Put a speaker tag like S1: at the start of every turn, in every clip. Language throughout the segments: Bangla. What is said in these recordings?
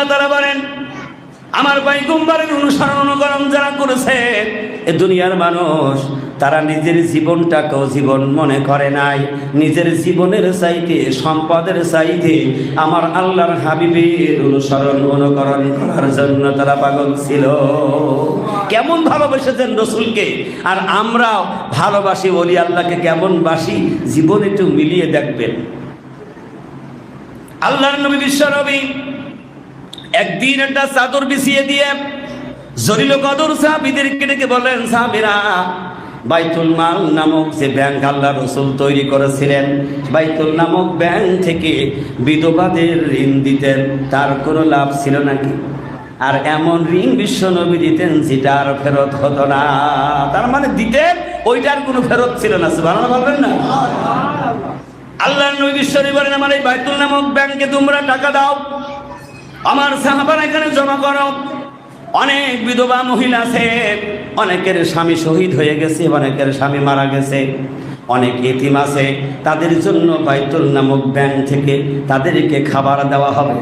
S1: আল্লাহ তারা বলেন, আমার বাইকুম্বারের অনুসরণ অনুকরণ যারা করেছে, এ দুনিয়ার মানুষ, তারা নিজের জীবনটাকেও জীবন মনে করে নাই। নিজের জীবনের চাইতে, সম্পদের চাইতে আমার আল্লাহর হাবিবের অনুসরণ অনুকরণ করার জন্য তারা পাগল ছিল। কেমন ভালোবেসেছেন রসুলকে? আর আমরাও ভালোবাসি বলি আল্লাহকে কেমন বাসি? জীবন একটু মিলিয়ে দেখবেন। আল্লাহর নবী বিশ্ব নবী একদিন একটা চাদর বিছিয়ে দিয়ে জরিল কদর সাহাবিদেরকে ডেকে বলেন সাহাবিরা, বাইতুল মাল নামক যে ব্যাংক আল্লাহ রসুল তৈরি করেছিলেন, বাইতুল নামক ব্যাংক থেকে বিধবাদের ঋণ দিতেন, তার কোনো লাভ ছিল নাকি? আর এমন ঋণ বিশ্ব নবী দিতেন যেটা আর ফেরত হতো না। তার মানে দিতেন, ওইটার কোনো ফেরত ছিল না ভালো বলবেন না? আল্লাহ নবী বিশ্বরী বলেন, আমার এই বাইতুল নামক ব্যাংকে তোমরা টাকা দাও আমার সাহাবার এখানে জমা করো। অনেক বিধবা মহিলা আছে, অনেকের স্বামী শহীদ হয়ে গেছে, অনেকের স্বামী মারা গেছে। অনেক এতিম আছে, তাদের জন্য বাইতুল নামক ব্যাংক থেকে তাদেরকে খাবার দেওয়া হবে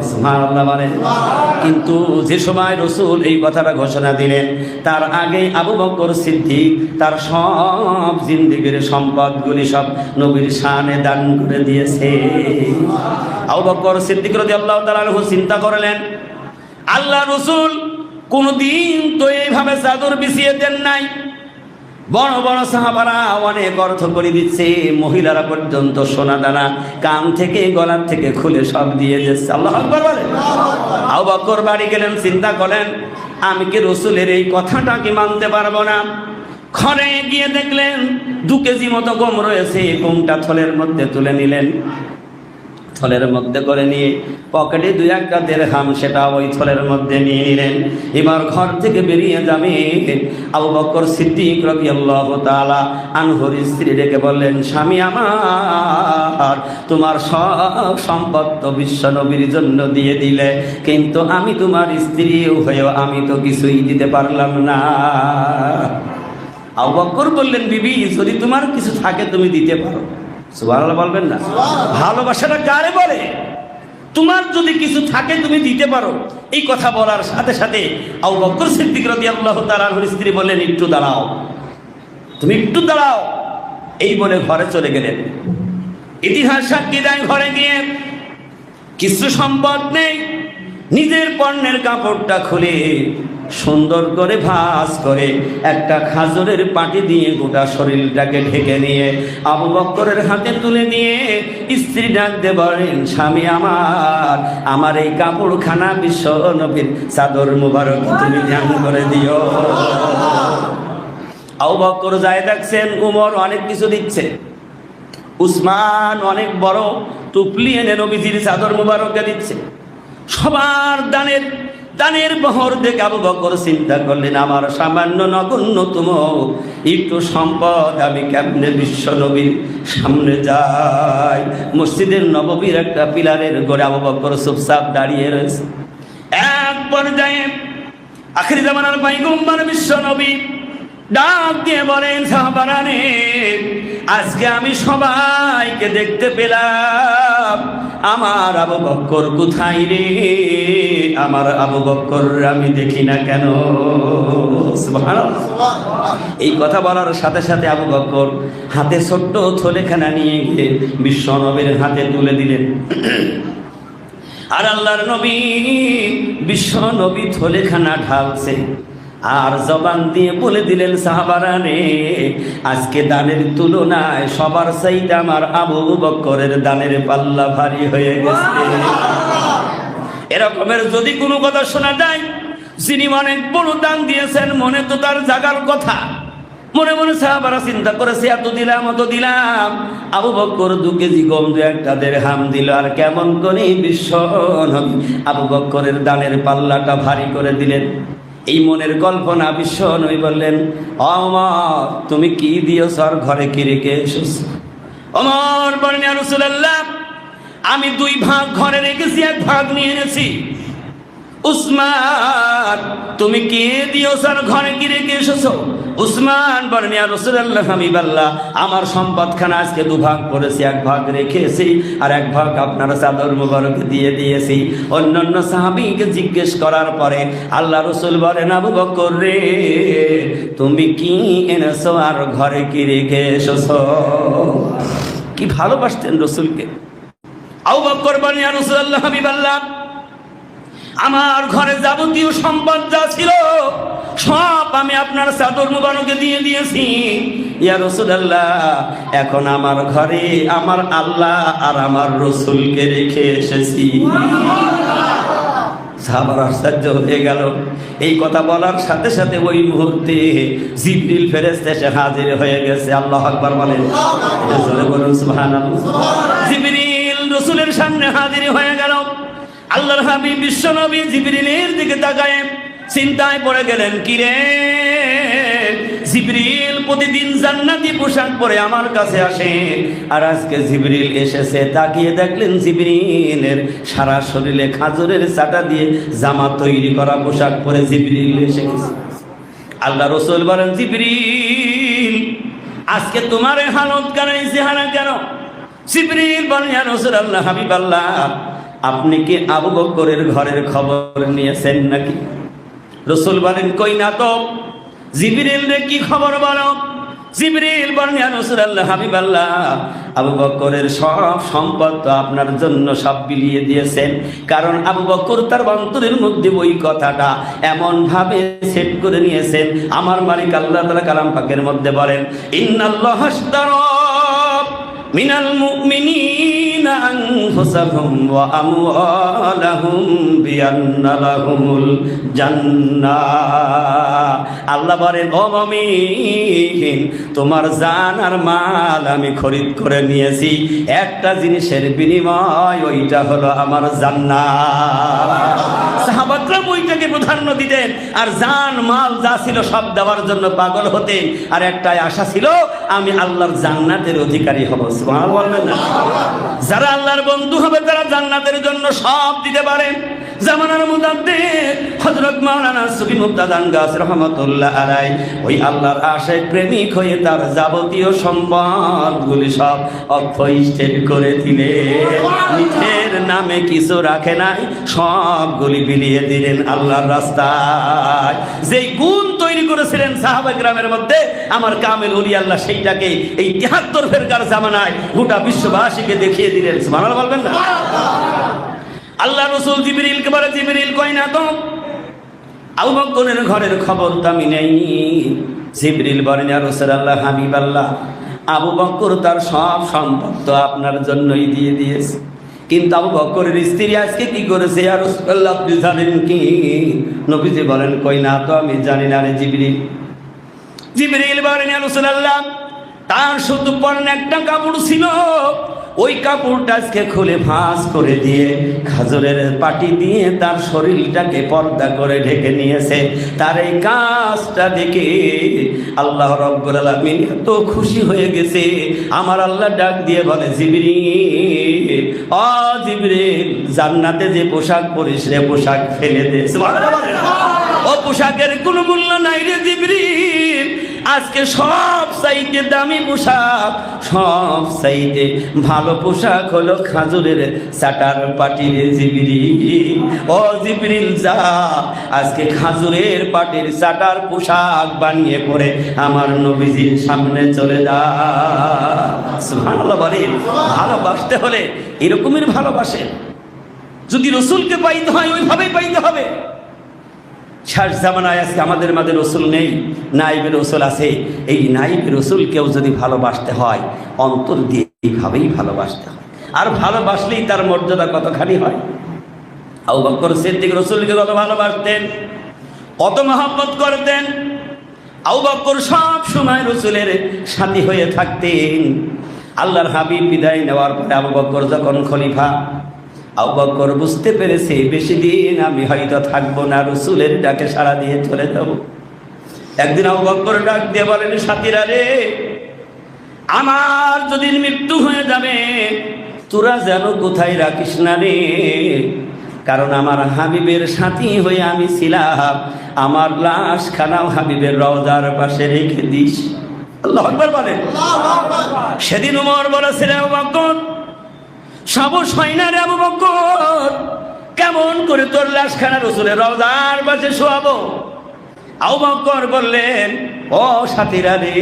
S1: কিন্তু যে সময় রসুল এই কথাটা ঘোষণা দিলেন, তার আগে আবু বকর সিদ্দিক তার সব জিন্দিগির সম্পদগুলি সব নবীর সানে দান করে দিয়েছে। আবু বকর সিদ্দিক রদি আল্লাহ তালু চিন্তা করলেন, আল্লাহ রসুল কোনদিন তো এইভাবে চাদর বিছিয়ে দেন নাই। বড় বড় সাহাবারা অনেক অর্থ করে দিচ্ছে। মহিলারা পর্যন্ত সোনা দানা কান থেকে, গলার থেকে খুলে সব দিয়ে যাচ্ছে আল্লাহ বলে বকর বাড়ি গেলেন, চিন্তা করেন আমি কি রসুলের এই কথাটা কি মানতে পারব না? ঘরে গিয়ে দেখলেন, দু কেজি মতো গম রয়েছে গমটা থলের মধ্যে তুলে নিলেন। থলের মধ্যে করে নিয়ে পকেটে দুই একটা দেড় হাম সেটা ওই থলের মধ্যে নিয়ে নিলেন। এবার ঘর থেকে বেরিয়ে যাবে আবু বকর সিদ্দিক রাদিয়াল্লাহু তালা আনহর স্ত্রী ডেকে বললেন, স্বামী আমার, তোমার সব সম্পদ তো বিশ্ব নবীর জন্য দিয়ে দিলে, কিন্তু আমি তোমার স্ত্রী হয়েও আমি তো কিছুই দিতে পারলাম না। আবু বকর বললেন, বিবি, যদি তোমার কিছু থাকে তুমি দিতে পারো। সুবহানাল্লাহ বলবেন না? ভালোবাসাটা কারে বলে? তোমার যদি কিছু থাকে তুমি দিতে পারো। এই কথা বলার সাথে সাথে আবু বকর সিদ্দিক রাদিয়াল্লাহু তাআলার স্ত্রী বললেন, একটু দাঁড়াও। তুমি একটু দাঁড়াও। এই বলে ঘরে চলে গেলেন। ইতিহাস সাক্ষী দেয় ঘরে গিয়ে। কিছু সম্পদ নেই। নিজের পণ্যের কাপড়টা খুলে সুন্দর করে ভাস করে একটা খাজরের পাটি দিয়ে গোটা শরীরটাকে ঢেকে নিয়ে আবু বক্করের হাতে তুলে দিয়ে স্ত্রী ডাকতে বলেন, স্বামী আমার আমার এই কাপড়খানা বিশ্ব নবীর চাদর মুবারক তুমি ধ্যান করে দিও। আবু বক্কর যায় দেখছেন, উমর অনেক কিছু দিচ্ছে। উসমান অনেক বড় টুপলি এনে নবীজির চাদর মুবারককে দিচ্ছে। সবার দানের দানের বহর দেখে আবু বকর চিন্তা করলেন, আমার সামান্য নগণ্যতম একটু সম্পদ আমি কেমনে বিশ্ব নবীর সামনে যাই? মসজিদের নববীর একটা পিলারের গড়ে আবু বকর চুপচাপ দাঁড়িয়ে রয়েছে। এক পর্যায়ে আখির জামানার পাইগম্বার বিশ্ব নবী ডাক দিয়ে বলেন, সাহাবারানে, আজকে আমি সবাইকে দেখতে পেলাম। আমার আবু বক্কর কোথায় রে? আমার আবু বক্কর আমি দেখি না কেন? এই কথা বলার সাথে সাথে আবু বক্কর হাতে ছোট্ট থলেখানা নিয়ে গিয়ে বিশ্ব নবীর হাতে তুলে দিলেন। আর আল্লাহর নবী, বিশ্ব নবী থলেখানা ঢালছে। আর জবান দিয়ে বলে দিলেন সাহাবারানে আজকে দানের তুলনায় সবার চাইতে আমার আবু বক্করের দানের পাল্লা ভারী হয়ে গেছে। এরকমের যদি কোনো কথা শোনা যায়, যিনি অনেক বড় দান দিয়েছেন, মনে তো তার জাগার কথা। মনে মনে সাহাবারা চিন্তা করেছে, এত দিলাম, অত দিলাম। আবু বক্কর দু কেজি গম, দু একটা দেড় হাম দিল, আর কেমন করে বিশ্ব আবু বক্করের দানের পাল্লাটা ভারী করে দিলেন? এই মনের কল্পনা বিশ্ব নই বললেন অমর, তুমি কি দিও সর ঘরে কি রেখে এসেছ? অমর বলেন আমি দুই ভাগ ঘরে রেখেছি, এক ভাগ নিয়ে এনেছি। উসমান, তুমি কে দিও স্যার ঘরে কি রেখে এসেছ? উসমান বলেন, ইয়া রাসূলুল্লাহ হাবিবাল্লাহ আমার সম্পদখানা আজকে দুভাগ করেছি, এক ভাগ রেখেছি, আর এক ভাগ আপনার চাদর মুবারক দিয়ে দিয়েছি। অন্যান্য সাহাবীকে জিজ্ঞেস করার পরে আল্লাহ রসুল বলেন, আবু বকর রে, তুমি কি এনেছো আর ঘরে কি রেখে এসেছ? কি ভালোবাসতেন রসুলকে। আবু বকর বলেন, ইয়া রাসূলুল্লাহ হাবিবাল্লাহ আমার ঘরে যাবতীয় সম্পদ যা ছিল সব আমি আপনার চাদর মুবারকে দিয়ে দিয়েছি। ইয়া রসুলাল্লাহ এখন আমার ঘরে আমার আল্লাহ আর আমার রসুলকে রেখে এসেছি। সাহাবার আশ্চর্য হয়ে গেল। এই কথা বলার সাথে সাথে ওই মুহূর্তে জিবরিল ফেরেশতা এসে হাজির হয়ে গেছে। আল্লাহ আকবার বলেন। বলুন সুবহানাল্লাহ। জিবরিল রসুলের সামনে হাজির হয়ে গেল। আল্লাহর হাবিব বিশ্বনবী জিবরিলের দিকে তাকায় চিন্তায় পড়ে গেলেন কিরে জিবরিল প্রতিদিন জান্নাতি পোশাক পরে আমার কাছে আসে। আর আজকে জিবরিল এসেছে, তাকিয়ে দেখলেন জিবরিলের সারা শরীরে খাজুরের চাটা দিয়ে জামা তৈরি করা পোশাক পরে জিবরিল এসে গেছে। আল্লাহ রসুল বলেন, জিবরিল, আজকে তোমার হালত কেন চেহারা কেন? জিবরিল বলেন, ইয়া রাসূলুল্লাহ হাবিব আল্লাহ আপনি কি আবু বকরের ঘরের খবর নিয়েছেন নাকি? রসুল বলেন, কই না তো? রে কি খবর বলো? জিবরিল বলেন রাসূলুল্লাহ, হাবিবাল্লাহ, আবু বকরের সব সম্পদ তো আপনার জন্য সব বিলিয়ে দিয়েছেন। কারণ আবু বকর তার অন্তরের মধ্যে ওই কথাটা এমন ভাবে সেট করে নিয়েছেন। আমার মালিক আল্লাহ তাআলা কালাম পাকের মধ্যে বলেন, ইন্নাল্লাহ আশতারা মিনাল মুমিনিনা আনফুসাহুম ওয়া আমওয়ালাহুম বিআন্না লাহুমুল জান্নাহ আল্লাহ তোমার জান আর মাল আমি খরিদ করে নিয়েছি। একটা জিনিসের বিনিময় ওইটা হলো আমার জান্নাত। সাহাবাকরা বইটাকে প্রাধান্য দিতেন। আর জান, মাল যা ছিল সব দেওয়ার জন্য পাগল হতেন আর একটাই আশা ছিল, আমি আল্লাহর জান্নাতের অধিকারী হব। যারা আল্লাহর বন্ধু হবে, তারা জান্নাতের জন্য সব দিতে পারেন। জামানার মধ্যে হযরত মাওলানা সুফি মুক্তাদান গাছ রহমাতুল্লাহ আলাই ওই আল্লাহর আশায় প্রেমিক হয়ে তার যাবতীয় সম্পদগুলি সব অক্ষয়ষ্টের করে দিলেন নিজের নামে কিছু রাখে নাই সবগুলি বিলিয়ে দিলেন আল্লাহর রাস্তায়। যেই গুণ তৈরি করেছিলেন সাহাবা গ্রামের মধ্যে আমার কামেল উলি আল্লাহ সেইটাকে এই তিহাত্তর ফেরকার জামানায় গোটা বিশ্ববাসীকে দেখিয়ে দিলেন। সুবহানাল্লাহ বলবেন না? আল্লাহ রসুল জিবরিলকে বলে, জিবরিল, কই না তো? আবু ঘরের খবর তো আমি নেই। জিবরিল বলেন, ইয়া রাসূলুল্লাহ হাবিব আল্লাহ আবু বকর তার সব সম্পদ আপনার জন্যই দিয়ে দিয়েছে। কিন্তু আবু বকরের স্ত্রী আজকে কি করেছে? আর আপনি জানেন কি? নবীজি বলেন, কই না তো, আমি জানি না রে জিবরিল। জিবরিল বলেন, ইয়া রাসূলুল্লাহ, তার শুধু পরনে একটা কাপড় ছিল। ওই কাপড়টা আজকে খুলে ফাঁস করে দিয়ে খাজরের পাটি দিয়ে তার শরীরটাকে পর্দা করে ঢেকে নিয়েছে। তার এই কাজটা দেখে আল্লাহ রব্বুল আলামিন এত খুশি হয়ে গেছে। আমার আল্লাহ ডাক দিয়ে বলে, জিবরিল, অ জিবরিল, জান্নাতে যে পোশাক পরিস রে, পোশাক ফেলে দে। ও পোশাকের কোনো মূল্য নাই রে জিবরিল। আজকে সব সাইডে দামি পোশাক, সব সাইডে ভালো পোশাক হলো খাজুরের চাটার পাটির জিবরিল। ও জিবরিল যা, আজকে খাজুরের পাটির চাটার পোশাক বানিয়ে পরে আমার নবীজির সামনে চলে যা। সুবহানাল্লাহ বলেন, ভালোবাসতে হলে এরকমের ভালোবাসেন যদি রসুলকে পাইতে হয়, ওইভাবেই পাইতে হবে। শেষ জামানায় আজকে আমাদের মাঝে রসুল নেই, নাইবের রসুল আছে। এই নাইবের রসুলকেও যদি ভালোবাসতে হয়, অন্তর দিয়ে এইভাবেই ভালোবাসতে হয়। আর ভালোবাসলেই তার মর্যাদা কতখানি হয়? আবু বকর সিদ্দিক রসুলকে কত ভালোবাসতেন, কত মহাব্বত করতেন। আবু বকর সব সময় রসুলের সাথী হয়ে থাকতেন। আল্লাহর হাবিব বিদায় নেওয়ার পরে আবু বকর যখন খলিফা আবু বকর বুঝতে পেরেছে বেশি দিন আমি হয়তো থাকব না রসুলের ডাকে সাড়া দিয়ে চলে যাব। একদিন আবু বকর ডাক দিয়ে বলেন সাথীরা রে আমার যদি মৃত্যু হয়ে যাবে তোরা যেন কোথায় রাখিস না রে? কারণ আমার হাবিবের সাথী হয়ে আমি ছিলাম আমার লাশ খানাও হাবিবের রওজার পাশে রেখে দিস। আল্লাহ আকবার বলেন। সেদিন উমর বলেছিল আবু বকর সাবস হয় না রে কেমন করে তোর লাশখানা রসুলের রওজার পাশে শোয়াবো? আবু বকর বললেন, ও সাথীরা রে,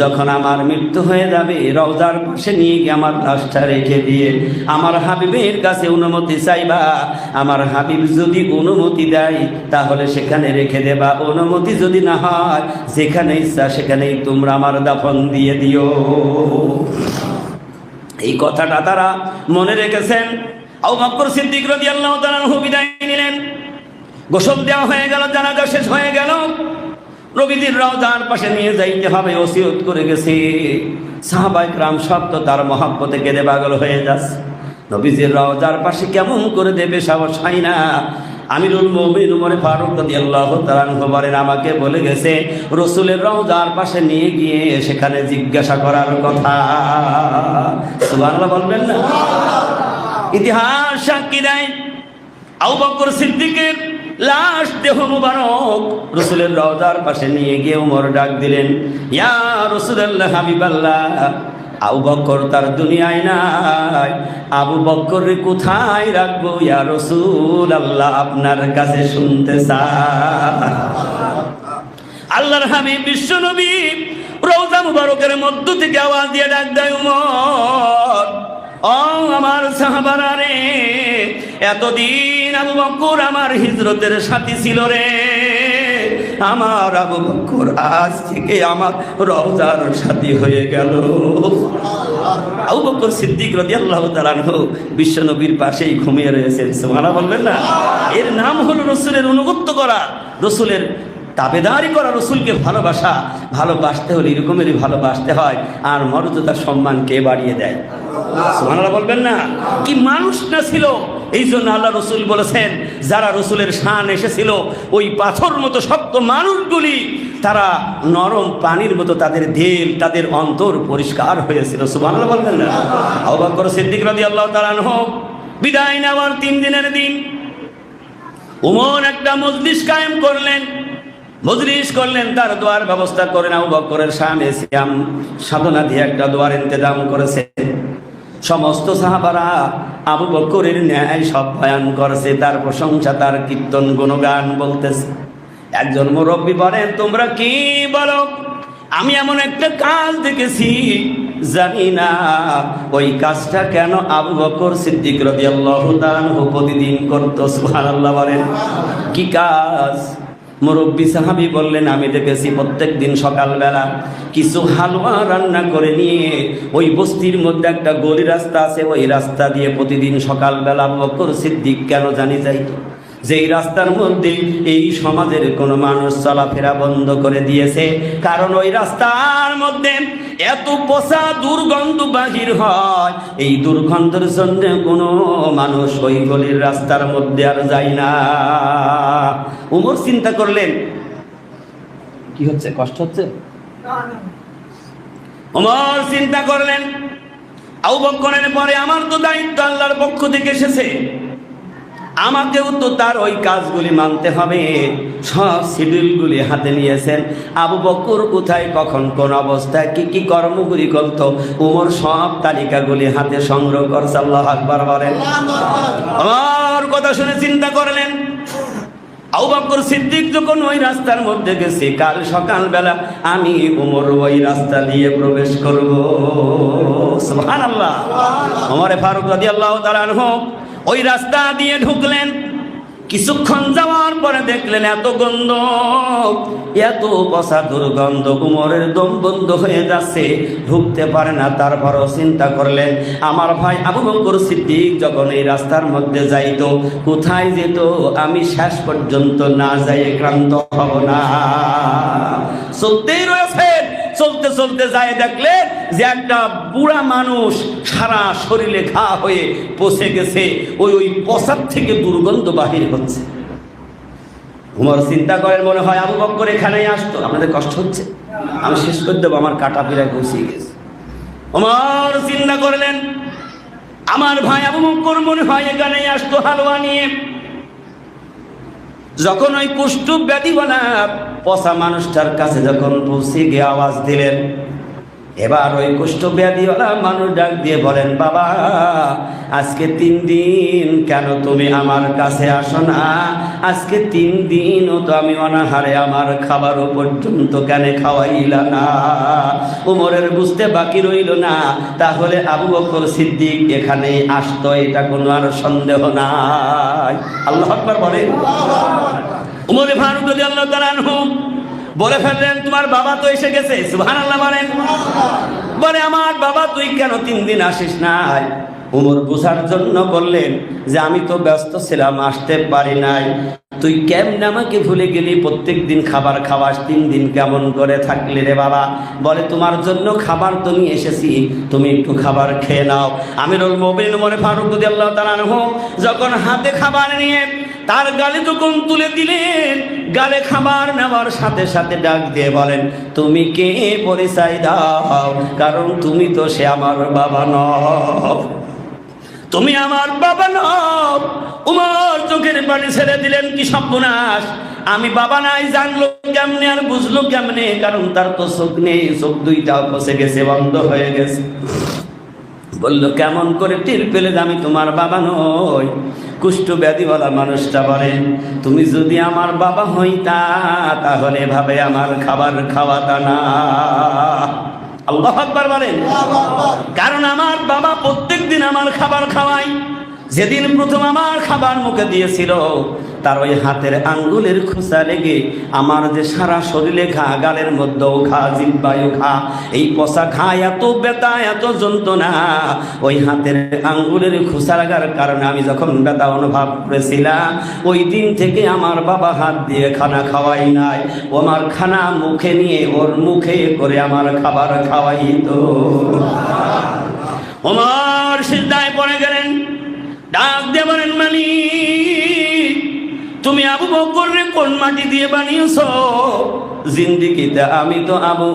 S1: যখন আমার মৃত্যু হয়ে যাবে রওজার পাশে নিয়ে গিয়ে আমার লাশটা রেখে দিয়ে আমার হাবিবের কাছে অনুমতি চাইবা। আমার হাবিব যদি অনুমতি দেয়, তাহলে সেখানে রেখে দেবা। অনুমতি যদি না হয়, যেখানে ইচ্ছা সেখানেই তোমরা আমার দাফন দিয়ে দিও। এই কথাটা তারা মনে রেখেছেন। আবু বকর সিদ্দিক রাদিয়াল্লাহু তাআলা আনহু বিদায় নিলেন। গোসল দেওয়া হয়ে গেল, জানাজা শেষ হয়ে গেল। রবিদির রওজার পাশে নিয়ে যাইতে হবে, ওসিয়ত করে গেছে। সাহাবাই ক্রাম সব তো তার মহাব্বতে কেঁদে পাগল হয়ে যাচ্ছে। নবীজির রওজার পাশে কেমন করে দেবে সাহস হয় না। আমিরুল মুমিন উমরে ফারুক রাদিয়াল্লাহু তাআলা বলেন আমাকে বলে গেছে রসুলের রওজার পাশে নিয়ে গিয়ে সেখানে জিজ্ঞাসা করার কথা। সুবহানাল্লাহ বলবেন না? ইতিহাস সাক্ষী দেয় আবু বকর সিদ্দিকের লাশ দেহ মুবারক রসুলের রওজার পাশে নিয়ে গিয়ে উমর ডাক দিলেন ইয়া রসুলাল্লাহ হাবিবাল্লাহ আবু বকর তার দুনিয়ায় নাই। আবু বকর কোথায় রাখব ইয়া রসুল আল্লাহ আপনার কাছে শুনতে আল্লাহর হাবিব বিশ্ব নবী রওজা মুবারকের মধ্য থেকে আওয়াজ দিয়ে ডাক দেয়, উমর। ও আমার সাহাবারা রে, এতদিন আবু বকর আমার হিজরতের সাথী ছিল রে। আমার আবু বকর আজ থেকে আমার রওজার সাথী হয়ে গেল। আবু বকর সিদ্দিক রাদিয়াল্লাহু তাআলা আনহু বিশ্ব নবীর পাশেই ঘুমিয়ে রয়েছেন। সুবহানাল্লাহ বলবেন না? এর নাম হলো রসুলের অনুগত্য করা। রসুলের তাবেদারি করা রসুলকে ভালোবাসা, ভালোবাসতে হলে এরকমেরই ভালোবাসতে হয়। আর মর্যাদা সম্মান কে বাড়িয়ে দেয়? সুবহানাল্লাহ বলবেন না? কি মানুষ না ছিল? এই জন্য আল্লাহ রসুল বলেছেন, যারা রসুলের শান এসেছিল, ওই পাথর মতো শক্ত মানুষগুলি, তারা নরম পানির মতো তাদের দেল তাদের অন্তর পরিষ্কার হয়েছিল। সুবহানাল্লাহ বলবেন না? আহ্বান করো সিদ্দিক রাদি আল্লাহ তালান হোক বিদায় নেওয়ার তিন দিনের দিন, উমর একটা মজলিস কায়েম করলেন। মজলিস করলেন, তার দোয়ার ব্যবস্থা করে আবু বকরের সামনে সিয়াম। সাধনা দিয়ে একটা দোয়ার ইন্তজাম করেছে সমস্ত সাহাবারা আবু বকরের ন্যায় সব বয়ান করেছে, তার প্রশংসা, তার কীর্তন, গুণগান বলতেছে। একজন মুরব্বী বলেন, তোমরা কি বলো? আমি এমন একটা কাজ দেখেছি, জানি না। ওই কাজটা কেন আবু বকর সিদ্দিক রাদিয়াল্লাহু তাআলা প্রতিদিন করতো? সুবহানাল্লাহ বলেন, কি কাজ? মুরব্বী সাহাবি বললেন, আমি দেখেছি প্রত্যেক দিন সকালবেলা কিছু হালুয়া রান্না করে নিয়ে ওই বস্তির মধ্যে একটা গলি রাস্তা আছে, ওই রাস্তা দিয়ে প্রতিদিন সকালবেলা বকর সিদ্দিক কেন জানি যাইতো? যেই রাস্তার মধ্যে এই সমাজের কোনো মানুষ চলাফেরা বন্ধ করে দিয়েছে, কারণ ওই রাস্তার মধ্যে এত পচা দুর্গন্ধ বাহির হয়। এই দুর্গন্ধের জন্য কোনো মানুষ ওই গলির রাস্তার মধ্যে আর যায় না। উমর চিন্তা করলেন, কি হচ্ছে, কষ্ট হচ্ছে? উমর চিন্তা করলেন আউ বক্করের পরে আমার তো দায়িত্ব আল্লাহর পক্ষ থেকে এসেছে। আমাকেও তো তার ওই কাজগুলি মানতে হবে। সব শিডিউলগুলি হাতে নিয়েছেন। আবু বকর কোথায় কখন কোন অবস্থায় কি কি কর্মগুলি করত উমর সব তালিকাগুলি হাতে সংগ্রহ করছে আল্লাহ আকবার বলেন। আমার কথা শুনে চিন্তা করলেন। আবু বকর সিদ্দিক যখন ওই রাস্তার মধ্যে গেছে কাল সকালবেলা আমি উমর ওই রাস্তা দিয়ে প্রবেশ করব। সুবহানাল্লাহ। ওমরে ফারুক রাদিয়াল্লাহু তাআলা আনহু ওই রাস্তা দিয়ে ঢুকলেন। কিছুক্ষণ যাওয়ার পরে দেখলেন এত গন্ধ, এত বসা দুর্গন্ধ উমরের দম বন্ধ হয়ে যাচ্ছে, ঢুকতে পারে না, তারপরও চিন্তা করলেন। আমার ভাই আবু বকর সিদ্দিক যখন এই রাস্তার মধ্যে যাইতো, কোথায় যেত, আমি শেষ পর্যন্ত না যাই ক্রান্ত হব না। চলতেই রয়েছে চলতে চলতে যায় দেখলেন যে একটা বুড়া মানুষ সারা শরীরে ঘা হয়ে পচে গেছে, ওই ওই পচার থেকে দুর্গন্ধ বাহির হচ্ছে। উমর চিন্তা করেন, মনে হয় আবু বক্কর এখানেই আসতো, আপনাদের কষ্ট হচ্ছে? আমি শেষ করে দেবো, আমার কাটা পিড়ায় পৌঁছিয়ে গেছে। উমর চিন্তা করলেন, আমার ভাই আবু বকর মনে হয় এখানে আসতো হালুয়া নিয়ে। যখন ওই কুষ্ঠ ব্যাধি ব্যাধিওয়ালা পচা মানুষটার কাছে যখন পৌঁছে গিয়ে আওয়াজ দিলেন, এবার ওই কুষ্ঠ ব্যাধিওয়ালা মানুষ ডাক দিয়ে বলেন, বাবা, আজকে তিন দিন কেন তুমি আমার কাছে আসো না? আজকে তিন দিনও তো আমি অনাহারে আমার খাবারও পর্যন্ত কেন খাওয়াইলা না? উমরের বুঝতে বাকি রইল না। তাহলে আবু বকর সিদ্দিক এখানে আসতো, এটা কোনো আর সন্দেহ নাই। আল্লাহ বলেন। উমরে ফারুক যদি আল্লাহ তাআলা বলে ফেললেন, তোমার বাবা তো এসে গেছে। সুবহানাল্লাহ বলেন। বলে, আমার বাবা তুই কেন তিন দিন আসিস নাই? উমর বোঝার জন্য বললেন যে, আমি তো ব্যস্ত ছিলাম, আসতে পারি নাই। তুই কেমন আমাকে ভুলে গেলি? প্রত্যেক দিন খাবার খাওয়াস, তিন দিন কেমন করে থাকলি রে বাবা? বলে, তোমার জন্য খাবার তো নিয়ে এসেছি, তুমি একটু খাবার খেয়ে নাও। আমিরুল মোবিন মনে ফারুক আল্লাহ তাআলা যখন হাতে খাবার নিয়ে তার গালে যখন তুলে দিলেন, গালে খাবার নেওয়ার সাথে সাথে ডাক দিয়ে বলেন, তুমি কে পরিচয় দাও? কারণ তুমি তো সে আমার বাবা নও। তুমি আমার বাবা নও। উমর চোখের পানি ছেড়ে দিলেন কি সর্বনাশ? আমি বাবা নাই, জানলো কেমনে আর বুঝলো কেমনে? কারণ তার তো চোখ নেই, চোখ দুইটা বসে গেছে, বন্ধ হয়ে গেছে। বলল কেমন করে টের পেলে আমি তোমার বাবা নই? কুষ্ঠ ব্যাধিওয়ালা মানুষটা বলেন তুমি যদি আমার বাবা হইতা তাহলে এভাবে আমার খাবার খাওয়াতা না। আল্লাহ আকবার বলেন কারণ আমার বাবা প্রত্যেক দিন আমার খাবার খাওয়াই যেদিন প্রথম আমার খাবার মুখে দিয়েছিল, তার ওই হাতের আঙ্গুলের খোসা লেগে আমার যে সারা শরীরে ঘা, গালের মধ্যেও ঘা, জিব্বায়ও ঘা, এই পচা ঘা, এত ব্যথা, এত যন্ত্রণা, ওই হাতের আঙ্গুলের খোসা লাগার কারণে আমি যখন ব্যথা অনুভব করেছিলাম, ওই দিন থেকে আমার বাবা হাত দিয়ে খানা খাওয়াই নাই। আমার খানা মুখে নিয়ে ওর মুখে করে আমার খাবার খাওয়াই তো ওমর সিদ্ধায় পড়ে গেলেন ডাক দিয়ে বলেন মালিক তুমি আবু বকরে কোন মাটি দিয়ে বানিয়েছ? জিন্দিগিতে আমি তো আবু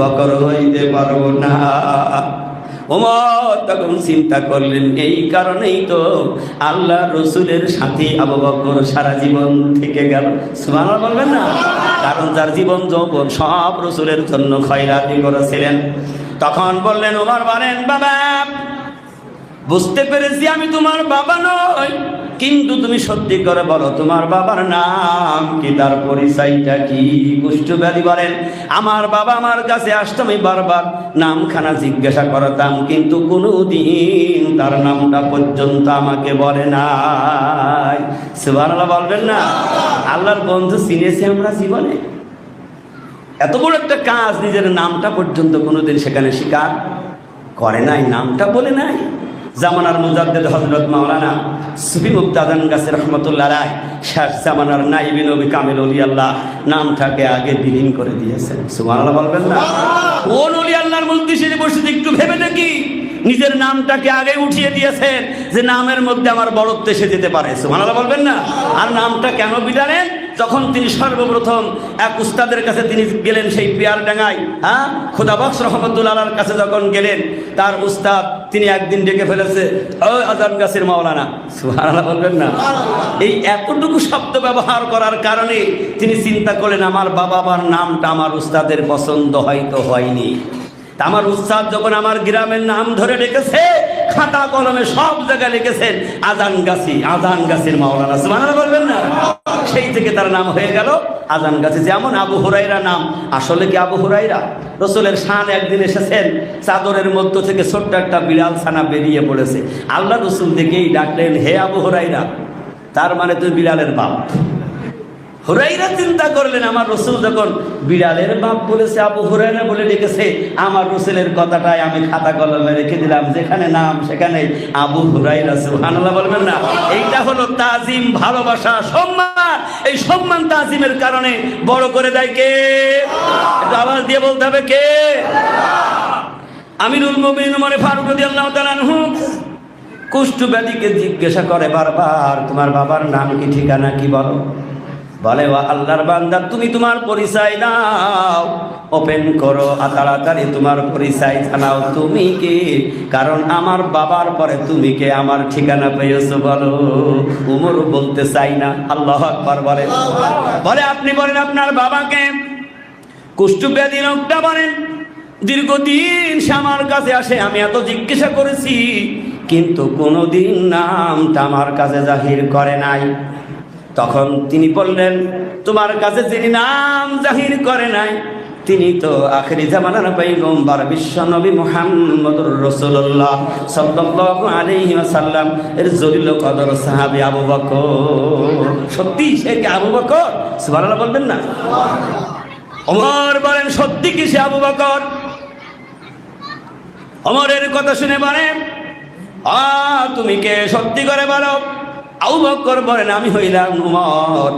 S1: বকর হইতে পারব না। ওমর তখন চিন্তা করলেন, এই কারণেই তো আল্লাহ রসুলের সাথে আবু বকর সারা জীবন থেকে গেল। সুবহানাল্লাহ বলবেন না? কারণ যার জীবন যৌবন সব রসুলের জন্য খয়রাতি করেছিলেন। তখন বললেন ওমর বলেন, বাবা বুঝতে পেরেছি আমি তোমার বাবা নই। কিন্তু তুমি সত্যি করে বলো, তোমার বাবার নাম কি? তার পরিচয়টা কি? কুষ্ঠব্যাধি বলেন, আমার বাবা আমার কাছে আসতো, আমি বারবার নামখানা জিজ্ঞাসা করতাম, কিন্তু কোনোদিন তার নামটা পর্যন্ত আমাকে বলে নাই। সুবহানাল্লাহ বলবেন না? আল্লাহর বন্ধু চিনেছি আমরা জীবনে। এত বড় একটা কাজ, নিজের নামটা পর্যন্ত কোনোদিন সেখানে স্বীকার করে নাই, নামটা বলে নাই। জামানার মুজাদ্দেদ হজরত মাওলানা সুফি মুক্তাদান গাছের রহমতুল্লাহ রায় শেষ জামানার নাইবি নবী কামিল অলি আল্লাহ নামটাকে আগে বিলীন করে দিয়েছেন। সুবহানাল্লাহ বলবেন না? কোন অলি আল্লাহর মজলিসে বসে একটু ভেবে দেখি। নিজের নামটাকে আগে উঠিয়ে দিয়েছেন যে নামের মধ্যে আমার বড়ত্ব এসে যেতে পারে। সুবহানাল্লাহ বলবেন না? আর নামটা কেন বিদালেন তখন তিনি সর্বপ্রথম এক উস্তাদের কাছে তিনি গেলেন সেই পিয়ার ডাঙ্গায় হ্যাঁ? খোদাবক্স রহমতুল্লাহর কাছে যখন গেলেন তার উস্তাদ তিনি একদিন ডেকে ফেলেছে ও আজান গাছের মাওলানা। সুবহানাল্লাহ বলবেন না। এই এতটুকু শব্দ ব্যবহার করার কারণে তিনি চিন্তা করলেন আমার বাবা মার নামটা আমার উস্তাদের পছন্দ হয়তো হয়নি। আমার উস্তাদ যখন আমার গ্রামের নাম ধরে রেখেছে খাতা কলমে সব জায়গায় লিখেছেন, আজান গাছি, আজান গাছির মাওলানা, সুবহানাল্লাহ বলবেন না? সেই থেকে তার নাম হয়ে গেল আজান গাছি। যেমন আবু হুরাইরা নাম, আসলে কি আবু হুরাইরা রসুলের শান একদিন এসেছেন, চাদরের মধ্য থেকে ছোট্ট একটা বিড়াল ছানা বেরিয়ে পড়েছে। আল্লাহ রসুল দেখেই ডাকলেন, হে আবু হুরাইরা তার মানে তুই বিড়ালের বাপ। হুরাইরা চিন্তা করলেন, আমার রসুল যখন বিড়ালের বাপ বলেছে, আবু হুরাইরা বলে ডেকেছে, আমার রসুলের কথাটাই আমি খাতা কলমে রেখে দিলাম, যেখানে নাম, সেখানে আবু হুরাইরা, সুবহানাল্লাহ বলবেন না? এইটা হলো তাজিম, ভালোবাসা, সম্মান। এই সম্মান তাজিমের কারণে বড় করে দেয় কে? আওয়াজ দিয়ে বলতে হবে কে? আমিরুল মুমিনিন মানে ফারুক রাদিয়াল্লাহু তাআলা আনহু কুষ্ঠ ব্যাধিকে জিজ্ঞাসা করে বারবার, তোমার বাবার নাম কি, ঠিকানা কি বলো? বলে ও আল্লাহর বান্দা, তুমি তোমার পরিচয় দাও। ওপেন করো তাড়াতাড়ি তোমার পরিচয় জানাও। তুমি কে? কারণ আমার বাবার পরে তুমি কে? আমার ঠিকানা পেয়েছ বলো। উমর বলতে চাই না। আল্লাহ আকবার বলে। বলে, আপনি বলেন আপনার বাবাকে? কুষ্ঠব্যাধি লোকটা বলেন দীর্ঘদিন সে আমার কাছে আসে, আমি এত জিজ্ঞাসা করেছি, কিন্তু কোনোদিন নামটা আমার কাছে জাহির করে নাই। তখন তিনি বললেন তোমার কাছে যিনি নাম জাহির করে নাই তিনি তো আখেরি জামানার পৈগম্বর বিশ্ব নবী মুহাম্মদুর রাসূলুল্লাহ সাল্লাল্লাহু আলাইহি ওয়াসাল্লাম। এর জলিল কদর সাহাবী আবু বকর। সত্যি সে কি আবু বকর? সুবহানাল্লাহ বলবেন না। ওমর বলেন সত্যি কি সে আবু বকর? অমরের কথা শুনে বলেন আ তুমি কে সত্যি করে বলো? বকর বলেন, আমি হইলাম উমর।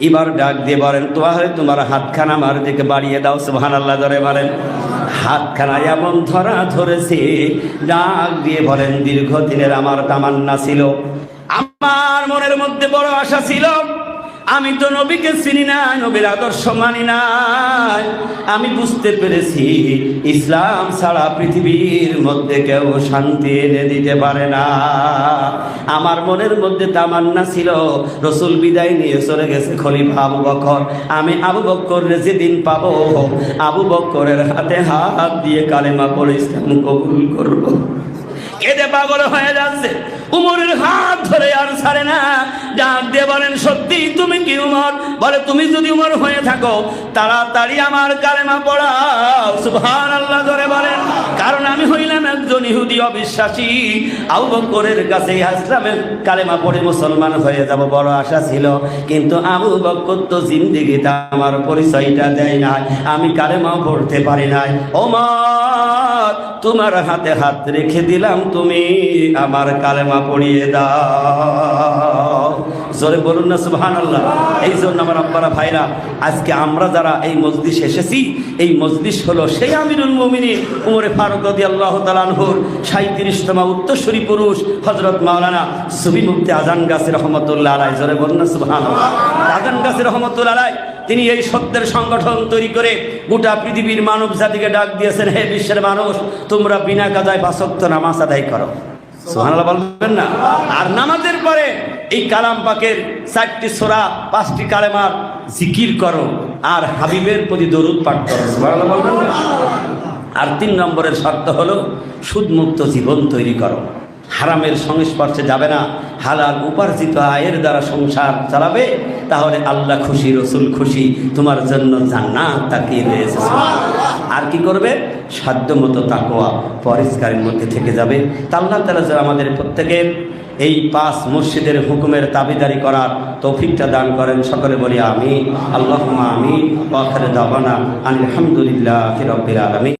S1: এবার ডাক দিয়ে বলেন তোমার তোমার হাতখানা আমার দিকে বাড়িয়ে দাও সুহান আল্লাহ ধরে বলেন। হাতখানা এমন ধরা ধরেছে, ডাক দিয়ে বলেন, দীর্ঘদিনের আমার তামান্না ছিল। আমার মনের মধ্যে বড় আশা ছিল। আমি তো নবীকে চিনি না, নবীর আদর্শ মানি নাই আমি বুঝতে পেরেছি, ইসলাম ছাড়া পৃথিবীর মধ্যে কেউ শান্তি এনে দিতে পারে না। আমার মনের মধ্যে তামান্না ছিল, রসুল বিদায় নিয়ে চলে গেছে খলিফা আবু বকর। আমি আবু বকর যেদিন পাব, আবু বকরের হাতে হাত দিয়ে কালেমা পড়ে ইসলাম কবুল করব। কেঁদে পাগল হয়ে যাচ্ছে। উমরের হাত ধরে আর ছাড়ে না। ডাক দিয়ে বলেন, সত্যি, তুমি কি উমর? বলে, তুমি যদি উমর হয়ে থাকো, তাড়াতাড়ি আমার কালেমা পড়াও। সুবহান আল্লাহ ধরে বলেন। কারণ আমি হইলাম একজন ইহুদি অবিশ্বাসী। বকরের কাছে ইসলামের কালেমা পড়ে মুসলমান হয়ে যাব বড় আশা ছিল। কিন্তু আবু বকর তো জিন্দিগিতে আমার পরিচয়টা দেয় নাই। আমি কালেমা পড়তে পারি নাই। ওমর, তোমার হাতে হাত রেখে দিলাম তুমি আমার কালেমা পড়িয়ে দাও। জোরে বলুন না আল্লাহ এই জন্য আমার আব্বারা, ভাইরা, আজকে আমরা যারা এই এসেছি, এই হলো সেই আমিরুল মুমিনী উমরে আল্লাহ তালানহুর সাঁত্রিশতমা পুরুষ হজরত মাওলানা সুবি মুক্তি আজান গাছের রহমতুল্লাহ আলাই জোরে বলুন না আজান গাছের রহমতুল্লাহ আলাই তিনি এই সত্যের সংগঠন তৈরি করে গোটা পৃথিবীর মানব জাতিকে ডাক দিয়েছেন, হে বিশ্বের মানুষ, তোমরা বিনা কাজায় বাসক্ত নামাজ আদায় করো। সুবহানাল্লাহ বলবেন না। আর নামাজের পরে এই কালাম পাকের চারটি সোরা, পাঁচটি কালেমার জিকির করো আর হাবিবের প্রতি দরুদ পাঠ করো বলবেন না? আর তিন নম্বরের শর্ত হলো সুদমুক্ত জীবন তৈরি করো। হারামের সংস্পর্শে যাবে না, হালাল উপার্জিত আয়ের দ্বারা সংসার চালাবে, তাহলে আল্লাহ খুশি, রসুল খুশি, তোমার জন্য জান্নাত তাকিয়ে রয়েছে। আর কি করবে? সাধ্য মতো তাকোয়া পরিষ্কারের মধ্যে থেকে যাবে। তা আল্লাহ তালা যেন আমাদের প্রত্যেকের এই পাঁচ মসজিদের হুকুমের দাবিদারি করার তৌফিকটা দান করেন। সকলে বলি আমি আল্লাহ আমি দাবানা আলহামদুলিল্লাহ রবিল আলমী